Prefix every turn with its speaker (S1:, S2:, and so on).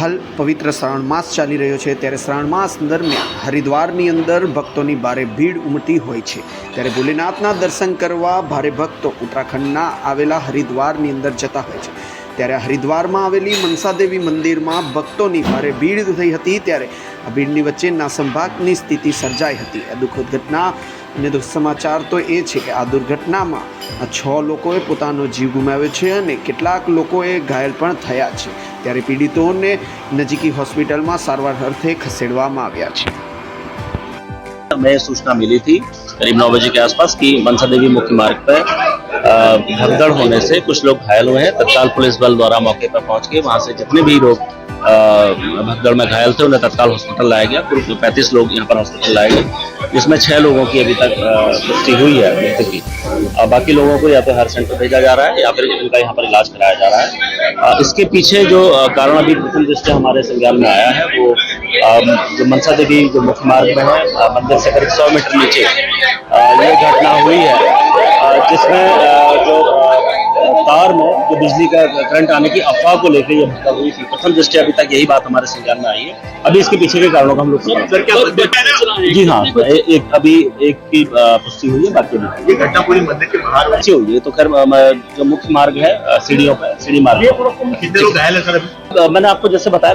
S1: હાલ પવિત્ર શ્રાવણ માસ ચાલી રહ્યો છે. ત્યારે શ્રાવણ માસ દરમિયાન હરિદ્વારની અંદર ભક્તોની ભારે ભીડ ઉમટી હોય છે. ત્યારે ભોલેનાથના દર્શન કરવા ભારે ભક્તો ઉત્તરાખંડના આવેલા હરિદ્વારની અંદર જતા હોય છે. ત્યારે હરિદ્વારમાં આવેલી મનસાદેવી મંદિરમાં ભક્તોની ભારે ભીડ થઈ હતી. ત્યારે આ ભીડની વચ્ચે નાસંભાગની સ્થિતિ સર્જાઈ હતી. આ દુઃખદ ઘટના અને સમાચાર તો એ છે કે આ દુર્ઘટનામાં છ લોકોએ પોતાનો જીવ ગુમાવ્યો છે અને કેટલાક લોકોએ ઘાયલ પણ થયા છે. ત્યારે પીડિતોને નજીકી હોસ્પિટલમાં સારવાર અર્થે ખસેડવામાં આવ્યા છે
S2: हमें सूचना मिली थी करीब नौ बजे के आसपास कि मनसा देवी मुख्य मार्ग पर अ, भगदड़ होने से कुछ लोग घायल हुए हैं तत्काल पुलिस बल द्वारा मौके पर पहुंच के वहां से जितने भी लोग अ, भगदड़ में घायल थे उन्हें तत्काल हॉस्पिटल लाया गया कुल पैंतीस लोग यहाँ पर हॉस्पिटल लाए गए जिसमें छह लोगों की अभी तक अ, पुष्टि हुई है मृत्यु की अ, बाकी लोगों को या तो हर सेंटर भेजा जा रहा है या फिर उनका यहाँ पर इलाज कराया जा रहा है इसके पीछे जो कारण अभी प्रथम दृष्टि हमारे संज्ञान में आया है वो जो मनसा देवी जो मुख्य मार्ग में है मंदिर से करीब सौ मीटर नीचे ये घटना हुई है जिसमें जो तार में जो बिजली का करंट आने की अफवाह को लेकर यह घटना हुई थी प्रथम दृष्टि अभी तक यही बात हमारे संज्ञान में आई है अभी इसके पीछे के कारणों का हम लोग। जी हाँ एक अभी एक की पुष्टि हुई है बाकी नहीं।
S3: ये घटना पूरी मंदिर के बाहर
S2: अच्छी हुई है तो खैर जो मुख्य मार्ग है सीढ़ियों पर सीढ़ी मार्ग
S3: कितने लोग घायल है सर
S2: मैंने आपको जैसे बताया